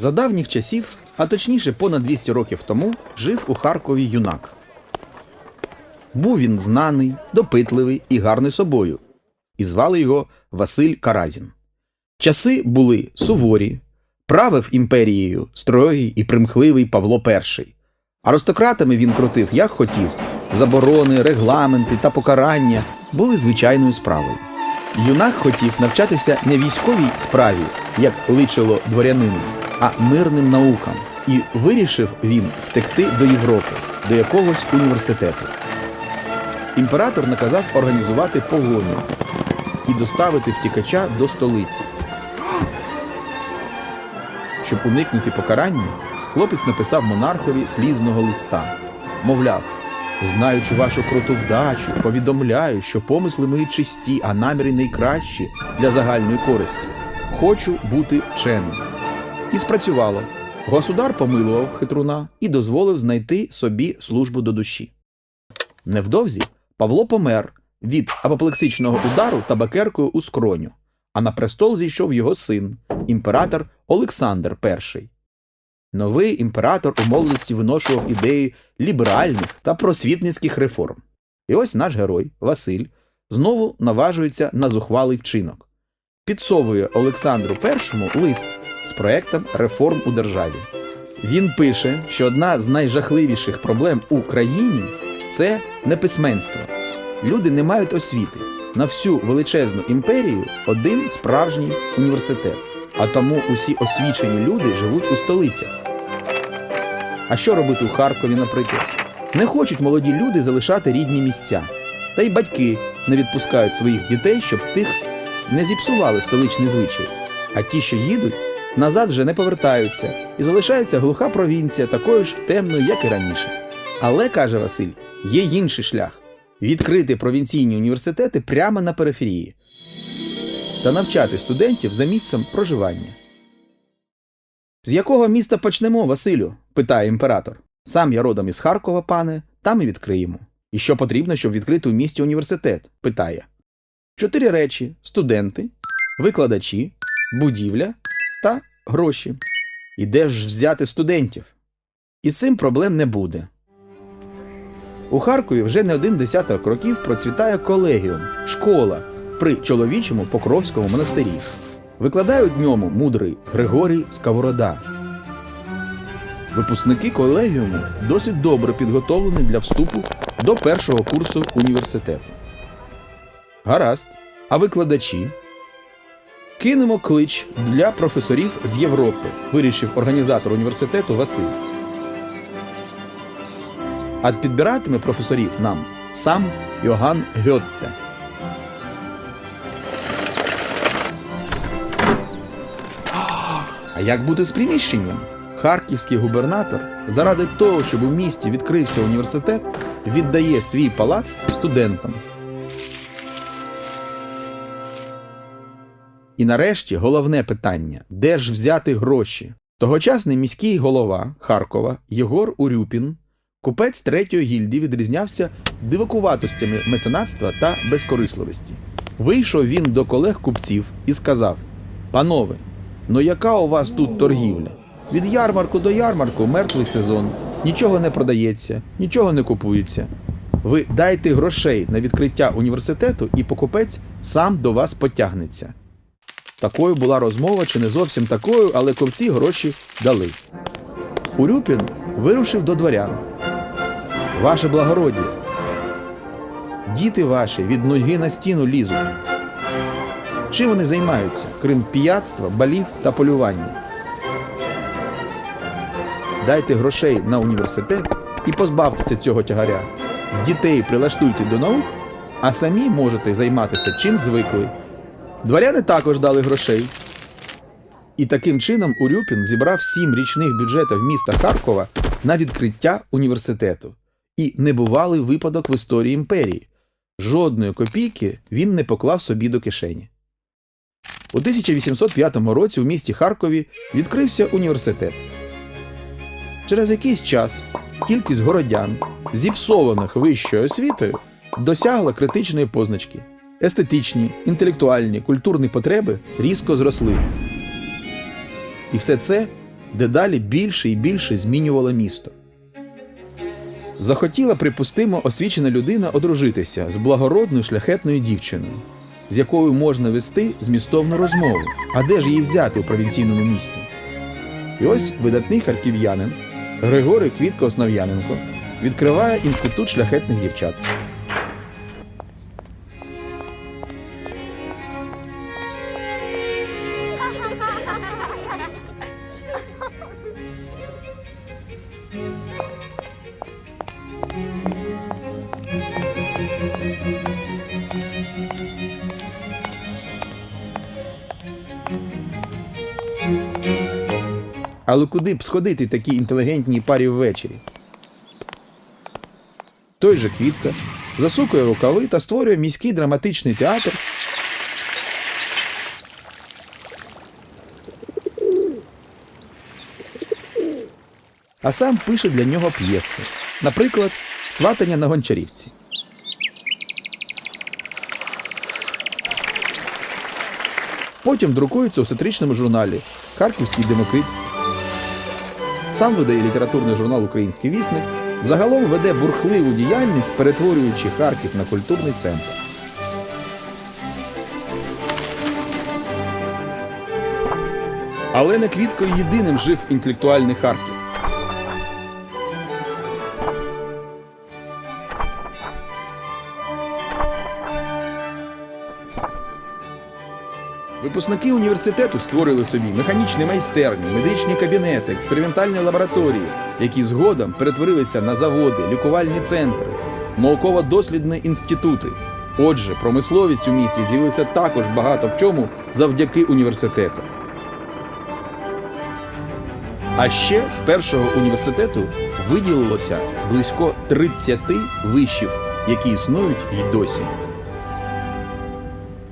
За давніх часів, а точніше понад 200 років тому, жив у Харкові юнак. Був він знаний, допитливий і гарний собою, і звали його Василь Каразін. Часи були суворі, правив імперією строгий і примхливий Павло І. Аристократами він крутив, як хотів. Заборони, регламенти та покарання були звичайною справою. Юнак хотів навчатися не військовій справі, як личило дворянину, а мирним наукам. І вирішив він втекти до Європи, до якогось університету. Імператор наказав організувати погоню і доставити втікача до столиці. Щоб уникнути покарання, хлопець написав монархові слізного листа. Мовляв, знаючи вашу круту вдачу, повідомляю, що помисли мої чисті, а наміри найкращі для загальної користі. Хочу бути вченим. І спрацювало. Государ помилував хитруна і дозволив знайти собі службу до душі. Невдовзі Павло помер від апоплексичного удару табакеркою у скроню, а на престол зійшов його син, імператор Олександр І. Новий імператор у молодості виношував ідеї ліберальних та просвітницьких реформ. І ось наш герой Василь знову наважується на зухвалий вчинок. Підсовує Олександру І лист з проектом реформ у державі. Він пише, що одна з найжахливіших проблем у країні це неписьменство. Люди не мають освіти. На всю величезну імперію один справжній університет. А тому усі освічені люди живуть у столицях. А що робити у Харкові, наприклад? Не хочуть молоді люди залишати рідні місця. Та й батьки не відпускають своїх дітей, щоб тих не зіпсували столичні звичаї. А ті, що їдуть, назад вже не повертаються, і залишається глуха провінція такою ж темною, як і раніше. Але, каже Василь, є інший шлях відкрити провінційні університети прямо на периферії та навчати студентів за місцем проживання. З якого міста почнемо, Василю? питає імператор. Сам я родом із Харкова, пане, там і відкриємо. І що потрібно, щоб відкрити у місті університет? питає. Чотири речі: студенти, викладачі, будівля та гроші. І де ж взяти студентів? І цим проблем не буде. У Харкові вже не один десяток років процвітає колегіум, школа при чоловічому Покровському монастирі. Викладають в ньому мудрий Григорій Скаворода. Випускники колегіуму досить добре підготовлені для вступу до першого курсу університету. Гаразд. А викладачі? Кинемо клич для професорів з Європи, вирішив організатор університету Василь. А підбиратиме професорів нам сам Йоган Гьотте. А як бути з приміщенням? Харківський губернатор заради того, щоб у місті відкрився університет, віддає свій палац студентам. І нарешті головне питання: де ж взяти гроші? Тогочасний міський голова Харкова Єгор Урюпін, купець третьої гільдії, відрізнявся дивакуватостями меценатства та безкорисливості. Вийшов він до колег купців і сказав: Панове, ну яка у вас тут торгівля? Від ярмарку до ярмарку мертвий сезон, нічого не продається, нічого не купується. Ви дайте грошей на відкриття університету, і покупець сам до вас потягнеться. Такою була розмова, чи не зовсім такою, але ковці гроші дали. Урюпін вирушив до дворян. Ваше благородіє. Діти ваші від ноги на стіну лізуть. Чим вони займаються, крім п'ятства, балів та полювання? Дайте грошей на університет і позбавтеся цього тягаря. Дітей прилаштуйте до наук, а самі можете займатися чим звикли. Дворяни також дали грошей. І таким чином Урюпін зібрав сім річних бюджетів міста Харкова на відкриття університету. І небувалий випадок в історії імперії. Жодної копійки він не поклав собі до кишені. У 1805 році у місті Харкові відкрився університет. Через якийсь час кількість городян, зіпсованих вищою освітою, досягла критичної позначки. Естетичні, інтелектуальні, культурні потреби різко зросли. І все це дедалі більше і більше змінювало місто. Захотіла, припустимо, освічена людина одружитися з благородною шляхетною дівчиною, з якою можна вести змістовну розмову. А де ж її взяти у провінційному місті? І ось видатний харків'янин Григорій Квітко Основ'яненко відкриває інститут шляхетних дівчат. Але куди б сходити такій інтелігентній парі ввечері? Той же Квітка засукує рукави та створює міський драматичний театр. А сам пише для нього п'єси. Наприклад, Сватання на гончарівці. Потім друкується у сатиричному журналі Харківський Демокрит. Сам видає літературний журнал Український вісник. Загалом веде бурхливу діяльність, перетворюючи Харків на культурний центр. Але не квітко єдиним жив інтелектуальний Харків. Випускники університету створили собі механічні майстерні, медичні кабінети, експериментальні лабораторії, які згодом перетворилися на заводи, лікувальні центри, науково-дослідні інститути. Отже, промисловість у місті з'явилася також багато в чому завдяки університету. А ще з першого університету виділилося близько 30 вишів, які існують й досі.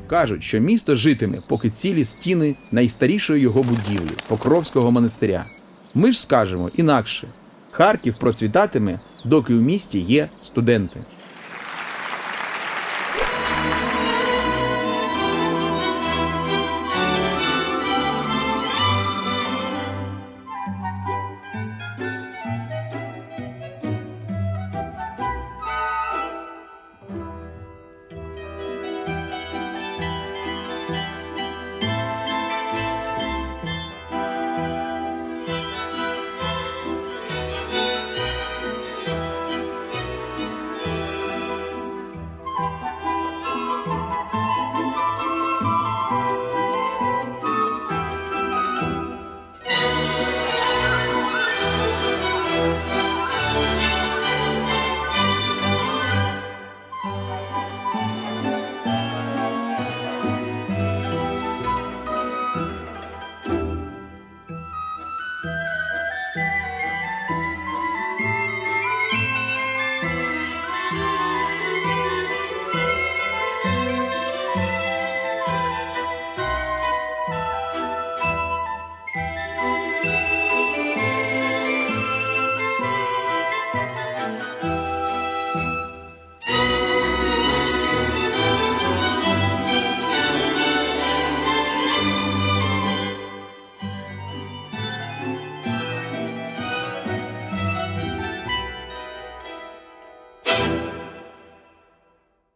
Кажуть, що місто житиме, поки цілі стіни найстарішої його будівлі Покровського монастиря. Ми ж скажемо інакше: Харків процвітатиме, доки в місті є студенти.